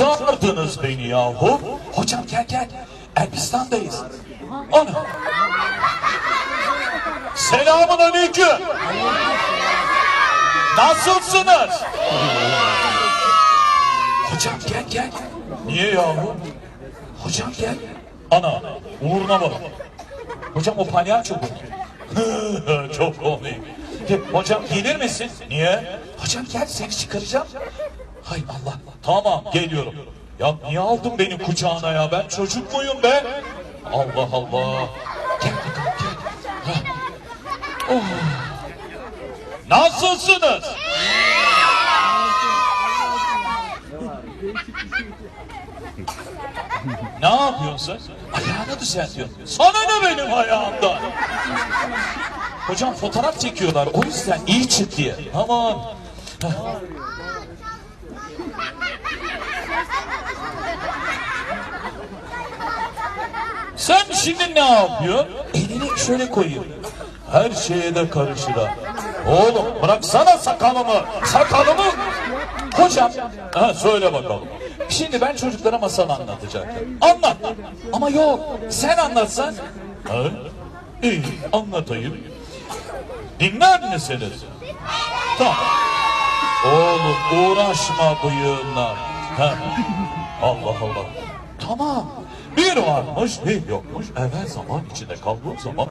Kurtardınız beni yahu. Hocam gel gel. Elbistan'dayız. Ana. Selamun aleyküm. Nasılsınız? Hocam gel gel. Niye yahu? Hocam gel. Ana uğruna bak. Hocam o palyaço bu. Çok komik. Hocam gelir misin? Niye? Hocam gel seni çıkaracağım. Hay Allah. Tamam geliyorum. Ya niye aldın beni kucağına ya? Ben çocuk muyum be? Allah Allah. Gel bakalım gel. Ha. Oh. Nasılsınız? Ne yapıyorsun sen? Ayağını düzeltiyorsun. Sana ne benim ayağımdan? Hocam fotoğraf çekiyorlar. O yüzden iyi çık diye. Aman. Sen şimdi ne yapıyorsun? Elini şöyle koyuyor. Her şeye de karışır ha. Oğlum bıraksana sakalımı. Sakalımı. Hocam. Ha, söyle bakalım. Şimdi ben çocuklara masal anlatacaktım. Anlat. Ama yok. Sen anlatsan. Ha? İyi anlatayım. Dinler misiniz? Tamam. Oğlum uğraşma bıyığınla. Ha. Allah Allah. Tamam. Bir varmış bir yokmuş. Evvel zaman içinde kaldığı zaman